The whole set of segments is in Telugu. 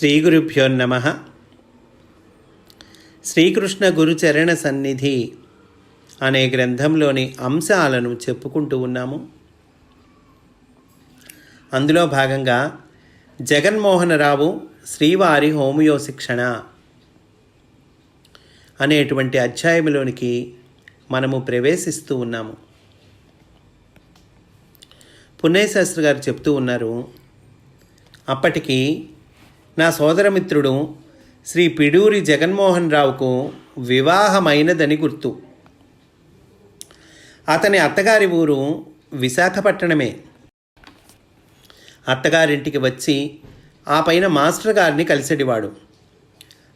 శ్రీ గురుభ్యో నమ. శ్రీకృష్ణ గురుచరణ సన్నిధి అనే గ్రంథంలోని అంశాలను చెప్పుకుంటూ ఉన్నాము. అందులో భాగంగా జగన్మోహనరావు శ్రీవారి హోమియో శిక్షణ అనేటువంటి అధ్యాయంలోనికి మనము ప్రవేశిస్తూ ఉన్నాము. పుణ్యశాస్త్రి గారు చెప్తూ ఉన్నారు అప్పటికి నా సోదరమిత్రుడు శ్రీ పిడూరి జగన్మోహన్ రావుకు వివాహమైనదని గుర్తు. అతని అత్తగారి ఊరు విశాఖపట్టణమే. అత్తగారింటికి వచ్చి ఆ పైన మాస్టర్ గారిని కలిసేటివాడు.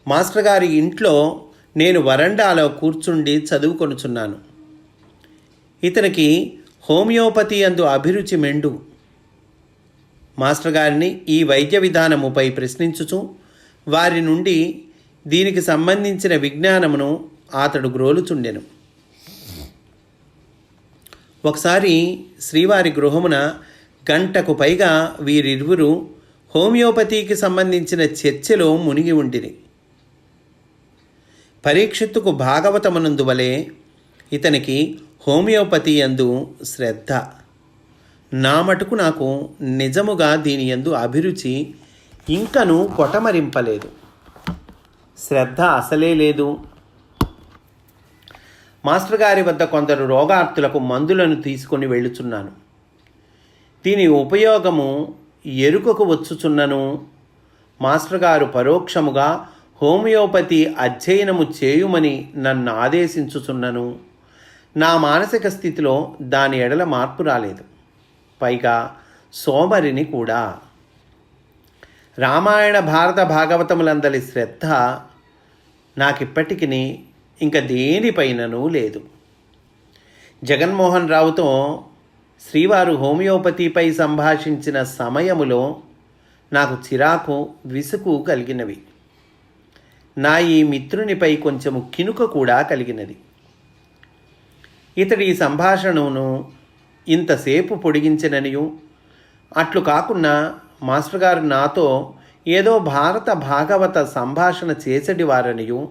మాస్టర్ గారి ఇంట్లో నేను వరండాలో కూర్చుండి చదువుకొనుచున్నాను. ఇతనికి హోమియోపతి అందు అభిరుచి మెండు. మాస్టర్ గారిని ఈ వైద్య విధానముపై ప్రశ్నించుచు వారి నుండి దీనికి సంబంధించిన విజ్ఞానమును అతడు గ్రోలుచుండెను. ఒకసారి శ్రీవారి గృహమున గంటకు పైగా వీరిరువురు హోమియోపతికి సంబంధించిన చర్చలో మునిగి ఉండిరి. పరీక్షిత్తుకు భాగవతమునందువలే ఇతనికి హోమియోపతి అందు శ్రద్ధ. నా మటుకు నాకు నిజముగా దీని ఎందు అభిరుచి ఇంకను కొటమరింపలేదు. శ్రద్ధ అసలే లేదు. మాస్టర్ గారి వద్ద కొందరు రోగార్తులకు మందులను తీసుకొని వెళ్ళుచున్నాను. దీని ఉపయోగము ఎరుకకు వచ్చుచున్నను. మాస్టర్ గారు పరోక్షముగా హోమియోపతి అధ్యయనము చేయుమని నన్ను ఆదేశించుచున్నను. నా మానసిక స్థితిలో దాని ఎడల మార్పు రాలేదు. పైగా సోమరిని కూడా. రామాయణ భారత భాగవతములందలి శ్రద్ధ నాకిప్పటికీ ఇంక దేనిపైననూ లేదు. జగన్మోహన్ రావుతో శ్రీవారు హోమియోపతిపై సంభాషించిన సమయములో నాకు చిరాకు విసుగు కలిగినవి. నా ఈ మిత్రునిపై కొంచెము కినుక కూడా కలిగినది. ఇతడి ఈ సంభాషణను ఇంతసేపు పొడిగించిననియు. అట్లు కాకుండా మాస్టర్ గారు నాతో ఏదో భారత భాగవత సంభాషణ చేసడివారనియు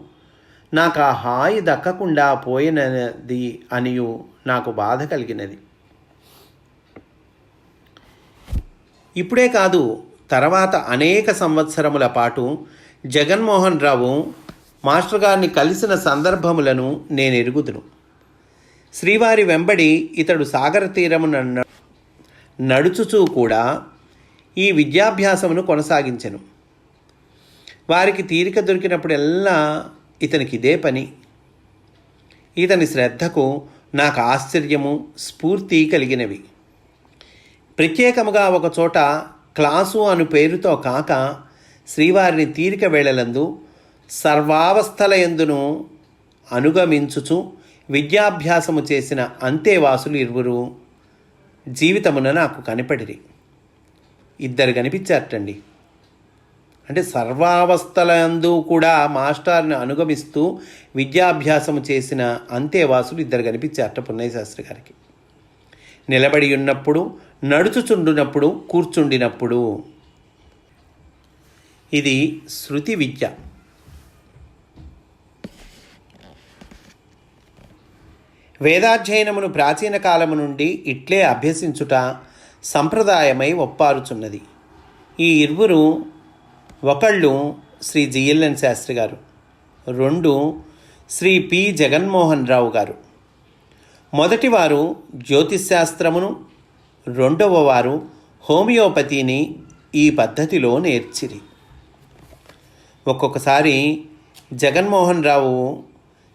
నాకు ఆ హాయి దక్కకుండా పోయినది అనియు నాకు బాధ కలిగినది. ఇప్పుడే కాదు తర్వాత అనేక సంవత్సరముల పాటు జగన్మోహన్ రావు మాస్టర్ గారిని కలిసిన సందర్భములను నేను ఎరుగుదును శ్రీవారి వెంబడి ఇతడు సాగర తీరమున న- నడుచుచూ కూడా ఈ విద్యాభ్యాసమును కొనసాగించెను. వారికి తీరిక దొరికినప్పుడెల్లా ఇతనికి ఇదే పని. ఇతని శ్రద్ధకు నాకు ఆశ్చర్యము స్ఫూర్తి కలిగినవి. ప్రత్యేకముగా ఒకచోట క్లాసు అను పేరుతో కాక శ్రీవారిని తీరిక వేళలందు సర్వావస్థల ఎందును అనుగమించుచు విద్యాభ్యాసము చేసిన అంతేవాసులు ఇరువురు జీవితమున నాకు కనిపడిరి. ఇద్దరు కనిపించారటండి. అంటే సర్వావస్థలందు కూడా మాస్టర్ని అనుగమిస్తూ విద్యాభ్యాసము చేసిన అంతేవాసులు ఇద్దరు కనిపించారట పున్నయ్యశాస్త్రి గారికి. నిలబడి ఉన్నప్పుడు నడుచుచుండునప్పుడు కూర్చుండినప్పుడు. ఇది శృతి విద్య. వేదాధ్యయనమును ప్రాచీన కాలము నుండి ఇట్లే అభ్యసించుట సంప్రదాయమై ఒప్పారుచున్నది. ఈ ఇరువురు ఒకళ్ళు శ్రీ జిఎల్ఎన్ శాస్త్రి గారు రెండు శ్రీ పి. జగన్మోహన్ రావు గారు. మొదటివారు జ్యోతిశాస్త్రమును రెండవ వారు హోమియోపతిని ఈ పద్ధతిలో నేర్చిరి. ఒక్కొక్కసారి జగన్మోహన్ రావు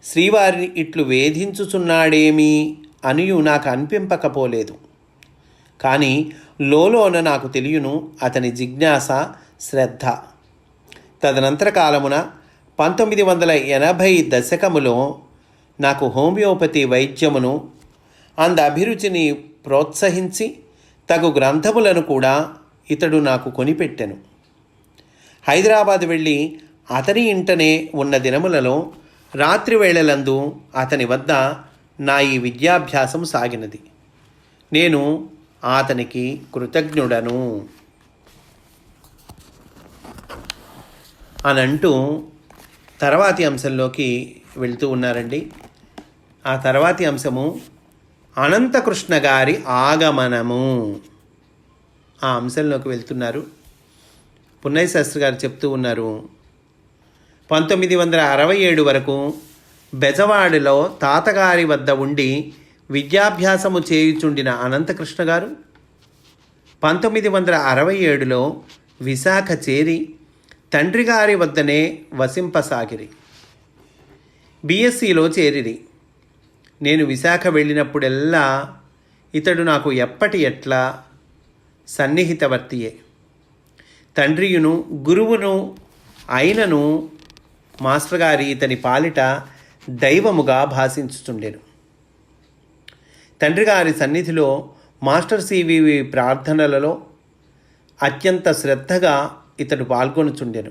శ్రీవారిని ఇట్లు వేధించుచున్నాడేమి అనియు నాకు అనిపింపకపోలేదు. కానీ లోలోన నాకు తెలియను అతని జిజ్ఞాస శ్రద్ధ. తదనంతర కాలమున పంతొమ్మిది వందల ఎనభై దశకములో నాకు హోమియోపతి వైద్యమును అంద అభిరుచిని ప్రోత్సహించి తగు గ్రంథములను కూడా ఇతడు నాకు కొనిపెట్టెను. హైదరాబాద్ వెళ్ళి అతని ఇంటనే ఉన్న దినములలో రాత్రి వేళలందు అతని వద్ద నా ఈ విద్యాభ్యాసం సాగినది. నేను అతనికి కృతజ్ఞుడను. అని అంటూ తర్వాతి అంశంలోకి వెళ్తూ ఉన్నారండి. ఆ తర్వాతి అంశము అనంతకృష్ణ గారి ఆగమనము. ఆ అంశంలోకి వెళ్తున్నారు. పున్నయ్య శాస్త్రి గారు చెప్తూ ఉన్నారు పంతొమ్మిది వందల అరవై ఏడు వరకు బెజవాడలో తాతగారి వద్ద ఉండి విద్యాభ్యాసము చేయుచుండిన అనంతకృష్ణ గారు పంతొమ్మిది వందల అరవై ఏడులో విశాఖ చేరి తండ్రి గారి వద్దనే వసింపసాగిరి. బీఎస్సీలో చేరిరి. నేను విశాఖ వెళ్ళినప్పుడెల్లా ఇతడు నాకు ఎప్పటి ఎట్లా సన్నిహితవర్తియే. తండ్రియును గురువును అయినను మాస్టర్ గారి ఇతని పాలిట దైవముగా భాషించుచుండెను. తండ్రి గారి సన్నిధిలో మాస్టర్ సివివి ప్రార్థనలలో అత్యంత శ్రద్ధగా ఇతడు పాల్గొనుచుండెను.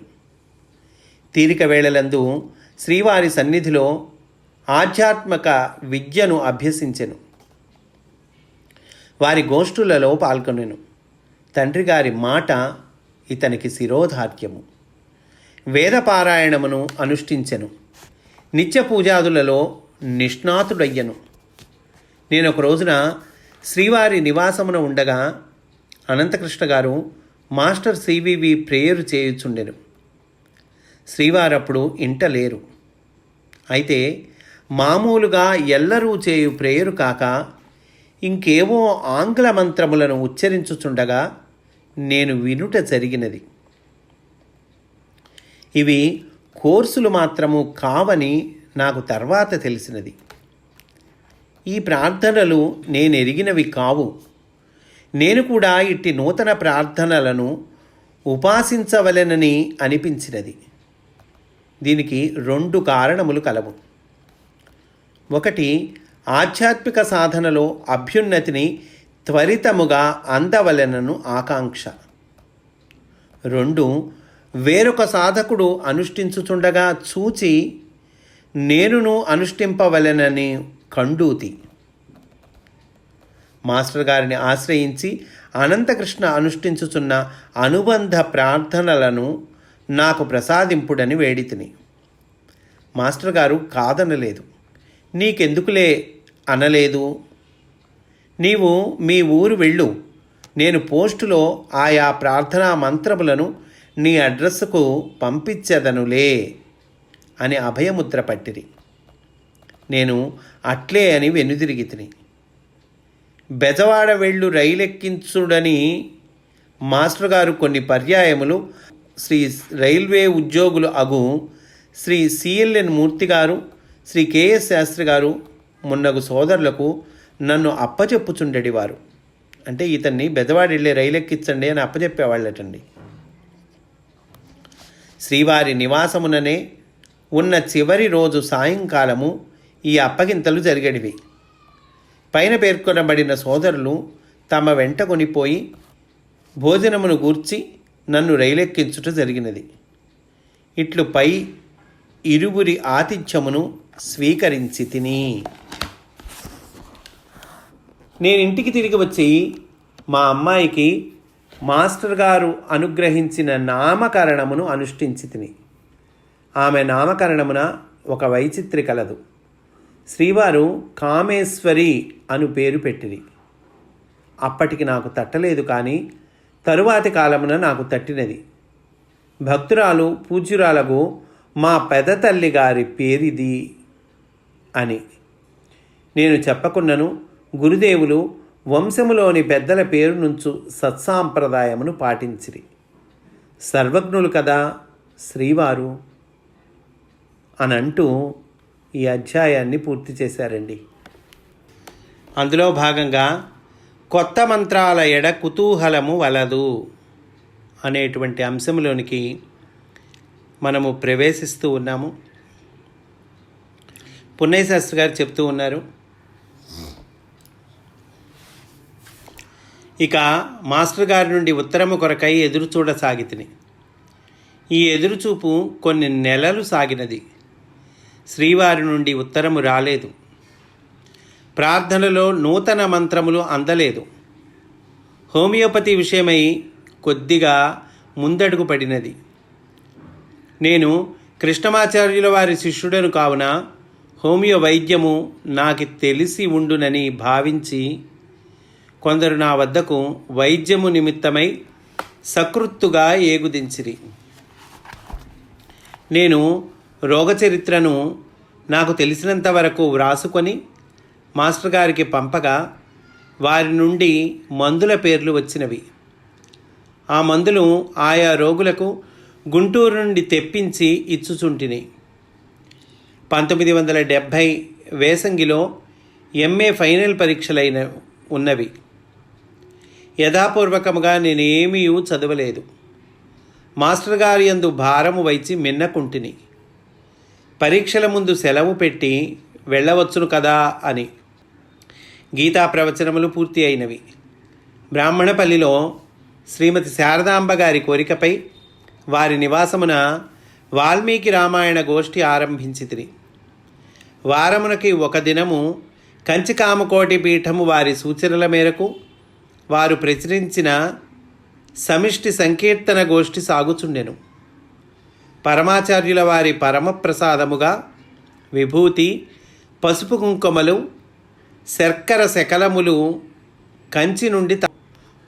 తీరిక వేళలందు శ్రీవారి సన్నిధిలో ఆధ్యాత్మక విద్యను అభ్యసించెను. వారి గోష్ఠులలో పాల్గొనెను. తండ్రి గారి మాట ఇతనికి శిరోధార్యము. వేదపారాయణమును అనుష్ఠించెను. నిత్య పూజాదులలో నిష్ణాతుడయ్యను. నేను ఒక రోజున శ్రీవారి నివాసమున ఉండగా అనంతకృష్ణ గారు మాస్టర్ సివివి ప్రేయరు చేయుచుండెను. శ్రీవారప్పుడు ఇంట లేరు. అయితే మామూలుగా ఎల్లరూ చేయు ప్రేయరు కాక ఇంకేవో ఆంగ్ల మంత్రములను ఉచ్చరించుచుండగా నేను వినుట జరిగినది. ఇవి కోర్సులు మాత్రము కావని నాకు తర్వాత తెలిసినది. ఈ ప్రార్థనలు నేను ఎరిగినవి కావు. నేను కూడా ఇట్టి నూతన ప్రార్థనలను ఉపాసించవలెనని అనిపించినది. దీనికి రెండు కారణములు కలవు. ఒకటి ఆధ్యాత్మిక సాధనలో అభ్యున్నతిని త్వరితముగా అందవలెనను ఆకాంక్ష. రెండు వేరొక సాధకుడు అనుష్ఠించుచుండగా చూచి నేనును అనుష్ఠింపవలెనని కండూతి. మాస్టర్ గారిని ఆశ్రయించి అనంతకృష్ణ అనుష్ఠించుచున్న అనుబంధ ప్రార్థనలను నాకు ప్రసాదింపుడని వేడితిని. మాస్టర్ గారు కాదనలేదు. నీకెందుకులే అనలేదు? నీవు మీ ఊరు వెళ్ళు. నేను పోస్టులో ఆయా ప్రార్థనా మంత్రములను నీ అడ్రస్కు పంపించదనులే అని అభయముద్ర పట్టిరి. నేను అట్లే అని వెనుదిరిగి తిని బెజవాడ వెళ్ళు రైలెక్కించుడని మాస్టర్ గారు కొన్ని పర్యాయములు శ్రీ రైల్వే ఉద్యోగులు అగు శ్రీ సిఎల్ఎన్ మూర్తి గారు శ్రీ కెఎస్ శాస్త్రి గారు మున్నగు సోదరులకు నన్ను అప్పచెప్పుచుండేవారు అంటే ఇతన్ని బెదవాడెళ్ళే రైలు ఎక్కించండి అని అప్పచెప్పేవాళ్ళటండి. శ్రీవారి నివాసముననే ఉన్న చివరి రోజు సాయంకాలము ఈ అప్పగింతలు జరిగడివి. పైన పేర్కొనబడిన సోదరులు తమ వెంట కొనిపోయి భోజనమును గూర్చి నన్ను రైలెక్కించుట జరిగినది. ఇట్లు పై ఇరువురి ఆతిథ్యమును స్వీకరించి తిని. నేను ఇంటికి తిరిగి వచ్చి మా అమ్మాయికి మాస్టర్ గారు అనుగ్రహించిన నామకరణమును అనుష్ఠించి తిని ఆమె నామకరణమున ఒక వైచిత్రి కలదు. శ్రీవారు కామేశ్వరి అను పేరు పెట్టిరి. అప్పటికి నాకు తట్టలేదు కానీ తరువాతి కాలమున నాకు తట్టినది. భక్తురాలు పూజ్యురాలకు మా పెద తల్లి గారి పేరిది అని నేను చెప్పకున్నను గురుదేవులు వంశములోని పెద్దల పేరు నుంచు సత్సాంప్రదాయమును పాటించిరి. సర్వజ్ఞులు కదా శ్రీవారు? అని అంటూ ఈ అధ్యాయాన్ని పూర్తి చేశారండి. అందులో భాగంగా కొత్త మంత్రాల ఎడ కుతూహలము వలదు అనేటువంటి అంశంలోనికి మనము ప్రవేశిస్తూ ఉన్నాము. పున్నయ్య శాస్త్రి గారు చెప్తూ ఉన్నారు. ఇక మాస్టర్ గారి నుండి ఉత్తరము కొరకై ఎదురు చూడసాగితిని ఈ ఎదురుచూపు కొన్ని నెలలు సాగినది. శ్రీవారి నుండి ఉత్తరము రాలేదు. ప్రార్థనలో నూతన మంత్రములు అందలేదు. హోమియోపతి విషయమై కొద్దిగా ముందడుగు పడినది. నేను కృష్ణమాచార్యుల వారి శిష్యుడను కావున హోమియో వైద్యము నాకు తెలిసి ఉండునని భావించి కొందరు నా వద్దకు వైద్యము నిమిత్తమై సకృత్తుగా ఏగుదించిరి. నేను రోగచరిత్రను నాకు తెలిసినంత వరకు వ్రాసుకొని మాస్టర్ గారికి పంపగా వారి నుండి మందుల పేర్లు వచ్చినవి. ఆ మందులు ఆయా రోగులకు గుంటూరు నుండి తెప్పించి ఇచ్చుచుంటిని. పంతొమ్మిది వందల డెబ్భై వేసంగిలో ఎంఏ ఫైనల్ పరీక్షలైన ఉన్నవి. యథాపూర్వకముగా నేనేమీ చదవలేదు. మాస్టర్ గారి యందు భారము వైచి మిన్నకుంటిని. పరీక్షల ముందు సెలవు పెట్టి వెళ్ళవచ్చును కదా అని. గీతా ప్రవచనములు పూర్తి అయినవి. బ్రాహ్మణపల్లిలో శ్రీమతి శారదాంబ గారి కోరికపై వారి నివాసమున వాల్మీకి రామాయణ గోష్ఠి ఆరంభించితిరి వారమునకి ఒక దినము కంచికామకోటి పీఠము వారి సూచనల మేరకు వారు ప్రచురించిన సమిష్టి సంకీర్తన గోష్ఠి సాగుచుండెను. పరమాచార్యుల వారి పరమప్రసాదముగా విభూతి పసుపు కుంకుమలు శర్కర శకలములు కంచి నుండి త-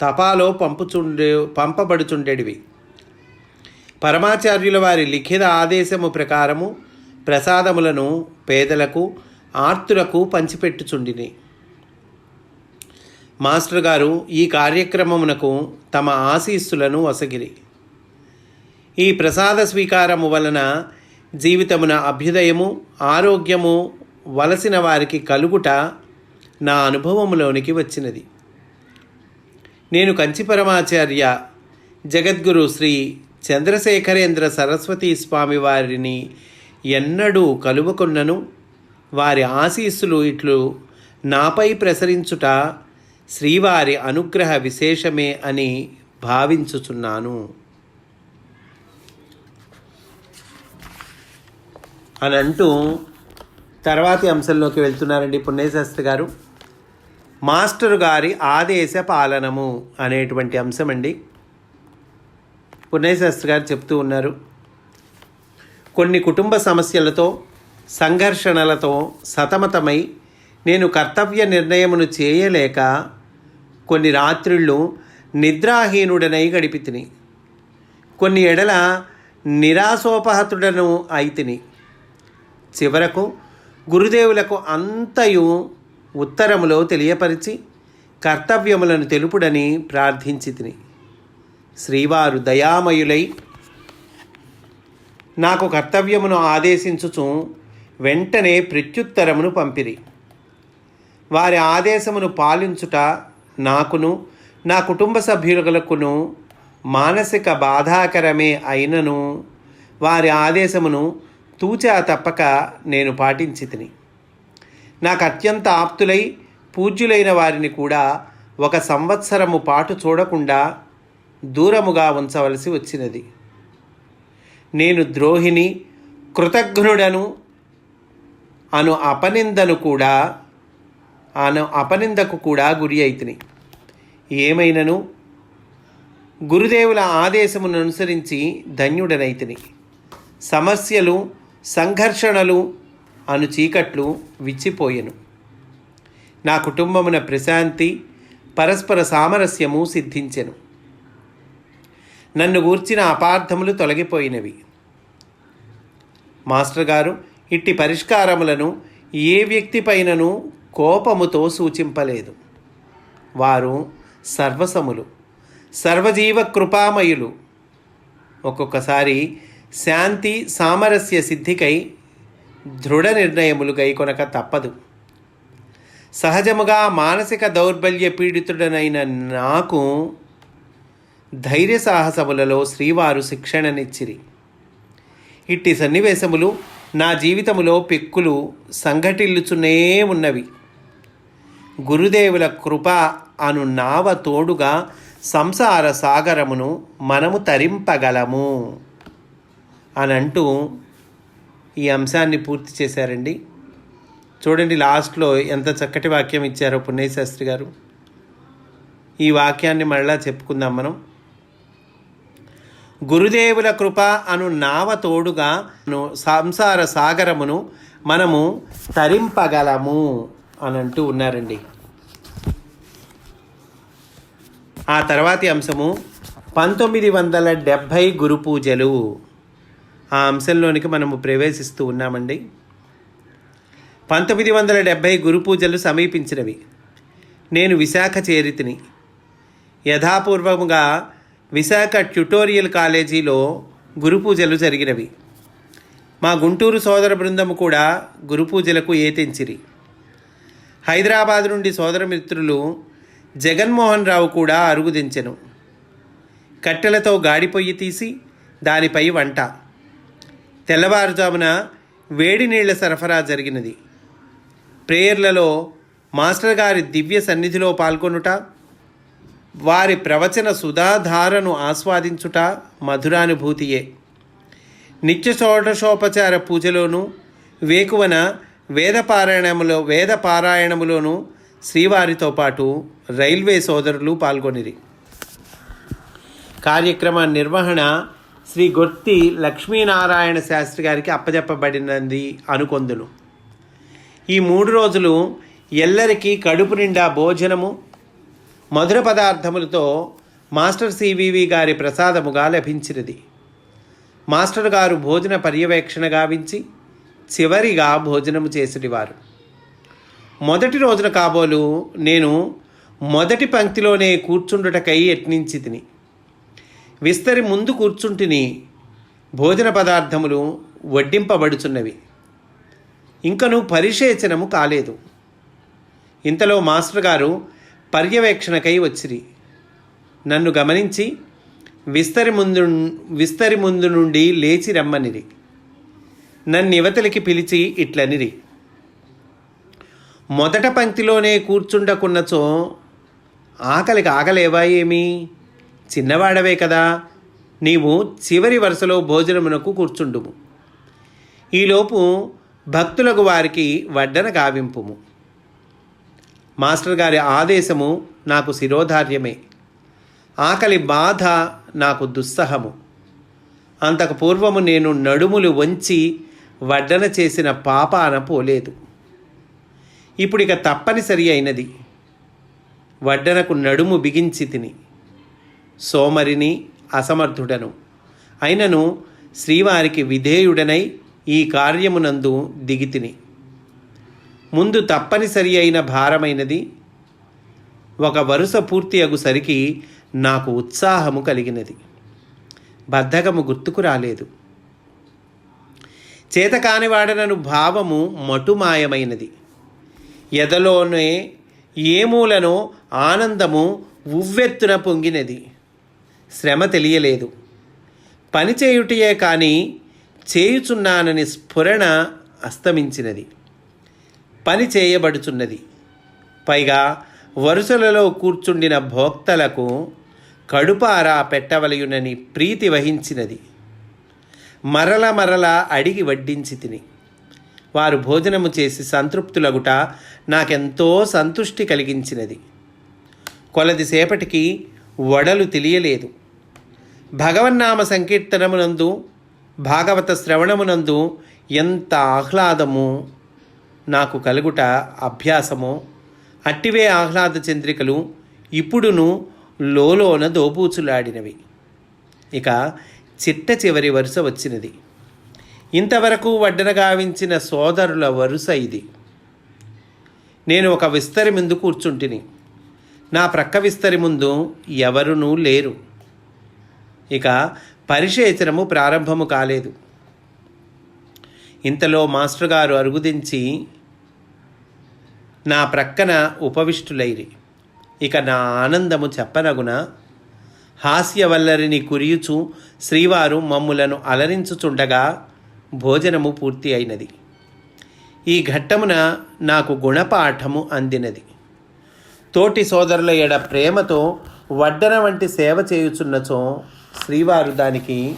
తపాలో పంపుచుండే పంపబడుచుండెడివి. పరమాచార్యుల వారి లిఖిత ఆదేశము ప్రకారము ప్రసాదములను పేదలకు ఆర్తులకు పంచిపెట్టుచుండిని. మాస్టర్ గారు ఈ కార్యక్రమమునకు తమ ఆశీస్సులను వసగిరి. ఈ ప్రసాద స్వీకారము వలన జీవితమున అభ్యుదయము ఆరోగ్యము వలసిన వారికి కలుగుట నా అనుభవములోనికి వచ్చినది. నేను కంచి పరమాచార్య జగద్గురు శ్రీ చంద్రశేఖరేంద్ర సరస్వతీ స్వామి వారిని ఎన్నడూ కలువకున్నను. వారి ఆశీస్సులు ఇట్లు నాపై ప్రసరించుట శ్రీవారి అనుగ్రహ విశేషమే అని భావించుచున్నాను. అని అంటూ తర్వాతి అంశంలోకి వెళ్తున్నారండి పుణ్యశాస్త్రి గారు. మాస్టర్ గారి ఆదేశ పాలనము అనేటువంటి అంశం అండి పుణ్యశాస్త్రి గారు చెప్తూ ఉన్నారు. కొన్ని కుటుంబ సమస్యలతో సంఘర్షణలతో సతమతమై నేను కర్తవ్య నిర్ణయమును చేయలేక కొన్ని రాత్రిళ్ళు నిద్రాహీనుడనై గడిపితిని. కొన్ని ఎడల నిరాశోపహతుడను అయితిని. చివరకు గురుదేవులకు అంతయు ఉత్తరములో తెలియపరిచి కర్తవ్యములను తెలుపుడని ప్రార్థించి తిని శ్రీవారు దయామయులై నాకు కర్తవ్యమును ఆదేశించుచు వెంటనే ప్రత్యుత్తరమును పంపిరి. వారి ఆదేశమును పాలించుట నాకును నా కుటుంబ సభ్యులకును మానసిక బాధాకరమే అయినను వారి ఆదేశమును తూచా తప్పక నేను పాటించి తిని నాకు అత్యంత ఆప్తులై పూజ్యులైన వారిని కూడా ఒక సంవత్సరము పాటు చూడకుండా దూరముగా ఉంచవలసి వచ్చినది. నేను ద్రోహిని కృతజ్ఞుడను అను అపనిందను కూడా ఆన అపనిందకు కూడా గురి అయితిని. ఏమైనను? గురుదేవుల ఆదేశమును అనుసరించి ధన్యుడనైతిని. సమస్యలు సంఘర్షణలు అను చీకట్లు విచ్చిపోయెను. నా కుటుంబమున ప్రశాంతి పరస్పర సామరస్యము సిద్ధించెను. నన్ను గూర్చిన అపార్థములు తొలగిపోయినవి. మాస్టర్ గారు ఇట్టి పరిష్కారములను ఏ వ్యక్తిపైనను కోపముతో సూచింపలేదు. వారు సర్వసములు సర్వజీవ కృపామయులు. ఒక్కొక్కసారి శాంతి సామరస్య సిద్ధికై దృఢ నిర్ణయములు గైకొనక తప్పదు. సహజముగా మానసిక దౌర్బల్య పీడితుడనైన నాకు ధైర్య సాహసములలో శ్రీవారు శిక్షణనిచ్చిరి. ఇట్టి సన్నివేశములు నా జీవితములో పెక్కులు సంఘటిల్లుచునే ఉన్నవి. గురుదేవుల కృప అను నావ తోడుగా సంసార సాగరమును మనము తరింపగలము. అని అంటూ ఈ అంశాన్ని పూర్తి చేశారండి. చూడండి లాస్ట్లో ఎంత చక్కటి వాక్యం ఇచ్చారో పుణ్యశాస్త్రి గారు. ఈ వాక్యాన్ని మళ్ళా చెప్పుకుందాం మనం. గురుదేవుల కృప అను నావ తోడుగా సంసార సాగరమును మనము తరింపగలము. అని అంటూ ఉన్నారండి. ఆ తర్వాతి అంశము పంతొమ్మిది వందల డెబ్భై గురు పూజలు. ఆ అంశంలోనికి మనము ప్రవేశిస్తూ ఉన్నామండి. పంతొమ్మిది వందల డెబ్భై గురు పూజలు సమీపించినవి. నేను విశాఖ చేరితిని. యథాపూర్వముగా విశాఖ ట్యుటోరియల్ కాలేజీలో గురు పూజలు జరిగినవి. మా గుంటూరు సోదర బృందము కూడా గురు పూజలకు ఏతించిరి. హైదరాబాద్ నుండి సోదరమిత్రులు జగన్మోహన్ రావు కూడా అరుగుదించెను కట్టెలతో గాడిపొయ్యి తీసి దానిపై వంట. తెల్లవారుజామున వేడి నీళ్ళ సరఫరా జరిగినది. ప్రేయర్లలో మాస్టర్ గారి దివ్య సన్నిధిలో పాల్గొనుట వారి ప్రవచన సుధాధారను ఆస్వాదించుట మధురానుభూతియే. నిత్య షోడశోపచార పూజలోను వేకువన వేదపారాయణములో వేద పారాయణములోను శ్రీవారితో పాటు రైల్వే సోదరులు పాల్గొనిరి. కార్యక్రమ నిర్వహణ శ్రీ గొర్తి లక్ష్మీనారాయణ శాస్త్రి గారికి అప్పజెప్పబడినది అనుకొందును ఈ మూడు రోజులు ఎల్లరికీ కడుపు నిండా భోజనము మధుర పదార్థములతో మాస్టర్ సివివి గారి ప్రసాదముగా లభించినది. మాస్టర్ గారు భోజన పర్యవేక్షణ గావించి చివరిగా భోజనము చేసేటివారు మొదటి రోజున కాబోలు నేను మొదటి పంక్తిలోనే కూర్చుండుటకై యత్నించి తిని విస్తరి ముందు కూర్చుంటిని భోజన పదార్థములు వడ్డింపబడుచున్నవి. ఇంకను పరిశేచనము కాలేదు. ఇంతలో మాస్టర్ గారు పర్యవేక్షణకై వచ్చిరి. నన్ను గమనించి విస్తరి ముందు విస్తరి ముందు నుండి లేచి రమ్మనిరి. నన్ను పిలిచి ఇట్లనిరి. మొదట పంక్తిలోనే కూర్చుండకున్నచో ఆకలికి ఆకలేవా ఏమి? చిన్నవాడవే కదా నీవు చివరి వరుసలో భోజనమునకు కూర్చుండుము. ఈలోపు భక్తులకు వారికి వడ్డన గావింపుము. మాస్టర్ గారి ఆదేశము నాకు శిరోధార్యమే. ఆకలి బాధ నాకు దుస్సహము. అంతకు పూర్వము నేను నడుములు వంచి వడ్డన చేసిన పాపాన పోలేదు. ఇప్పుడు ఇక తప్పనిసరి అయినది. వడ్డనకు నడుము బిగించి తిని. సోమరిని అసమర్థుడను. అయినను శ్రీవారికి విధేయుడనై ఈ కార్యమునందు దిగితిని ముందు తప్పనిసరి అయిన భారమైనది. ఒక వరుస పూర్తి అగుసరికి నాకు ఉత్సాహము కలిగినది. బద్ధకము గుర్తుకు రాలేదు. చేతకానివాడనను భావము మటుమాయమైనది. ఎదలోనే ఏమూలనో ఆనందము ఉవ్వెత్తున పొంగినది. శ్రమ తెలియలేదు. పని చేయుటయే కానీ చేయుచున్నానని స్ఫురణ అస్తమించినది. పని చేయబడుచున్నది. పైగా వరుసలలో కూర్చుండిన భోక్తలకు కడుపారా పెట్టవలయునని ప్రీతి వహించినది. మరల మరల అడిగి వడ్డించి తిని. వారు భోజనము చేసి సంతృప్తులగుట నాకెంతో సంతృష్టి కలిగించినది. కొలదిసేపటికి వడలు తెలియలేదు. భగవన్నామ సంకీర్తనమునందు భాగవత శ్రవణమునందు ఎంత ఆహ్లాదము నాకు కలుగుట అభ్యాసము అట్టివే ఆహ్లాద చంద్రికలు ఇప్పుడును లోలోన దోబూచులాడినవి. ఇక చిట్ట చివరి వరుస వచ్చినది. ఇంతవరకు వడ్డన గావించిన సోదరుల వరుస ఇది. నేను ఒక విస్తరి ముందు కూర్చుంటిని. నా ప్రక్క విస్తరి ముందు ఎవరునూ లేరు. ఇక పరిశేచనము ప్రారంభము కాలేదు. ఇంతలో మాస్టర్ గారు అరుగుదించి నా ప్రక్కన ఉపవిష్టులైరి. ఇక నా ఆనందము చెప్పనగున హాస్యవల్లరిని కురియుచు శ్రీవారు మమ్ములను అలరించుచుండగా భోజనము పూర్తి అయినది. ఈ ఘట్టమున నాకు గుణపాఠము అందినది. తోటి సోదరుల ఎడ ప్రేమతో వడ్డన వంటి సేవ చేయుచున్నచో శ్రీవారు దానికి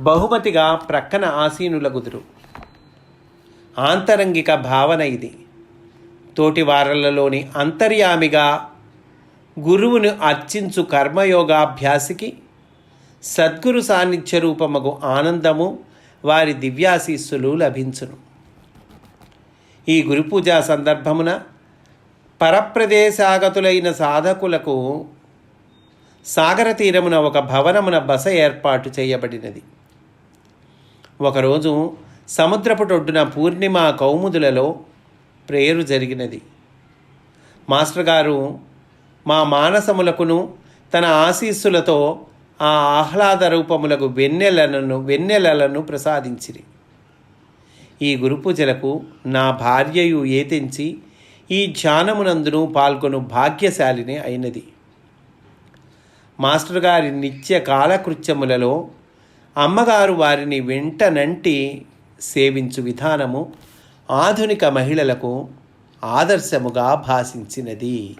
బహుమతిగా ప్రక్కన ఆసీనులగుదురు. ఆంతరంగిక భావన ఇది. తోటి వారలలోని అంతర్యామిగా గురువును అర్చించు కర్మయోగాభ్యాసికి సద్గురు సాన్నిధ్య రూపమగు ఆనందము వారి దివ్యాశీస్సులు లభించును. ఈ గురుపూజా సందర్భమున పరప్రదేశాగతులైన సాధకులకు సాగర తీరమున ఒక భవనమున బస ఏర్పాటు చేయబడినది. ఒకరోజు సముద్రపుటొడ్డున పూర్ణిమ కౌముదులలో ప్రేయరు జరిగినది. మాస్టర్ గారు మా మానసములకును తన ఆశీస్సులతో ఆ ఆహ్లాద రూపములకు వెన్నెలను వెన్నెలలను ప్రసాదించిరి. ఈ గురుపూజలకు నా భార్యయు ఏతెంచి ఈ ధ్యానమునందును పాల్గొను భాగ్యశాలిని అయినది. మాస్టర్ గారి నిత్య కాలకృత్యములలో అమ్మగారు వారిని వెంటనంటి సేవించు విధానము ఆధునిక మహిళలకు ఆదర్శముగా భాషించినది.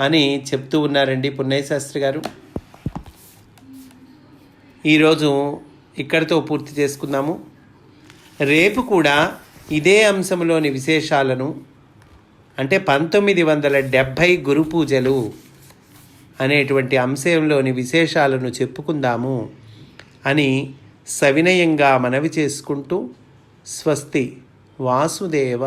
అని చెప్తూ ఉన్నారండి పున్నయ్య శాస్త్రి గారు. ఈరోజు ఇక్కడితో పూర్తి చేసుకుందాము. రేపు కూడా ఇదే అంశంలోని విశేషాలను అంటే పంతొమ్మిది వందల డెబ్భై గురు పూజలు అనేటువంటి అంశంలోని విశేషాలను చెప్పుకుందాము అని సవినయంగా మనవి చేసుకుంటూ స్వస్తి వాసుదేవ.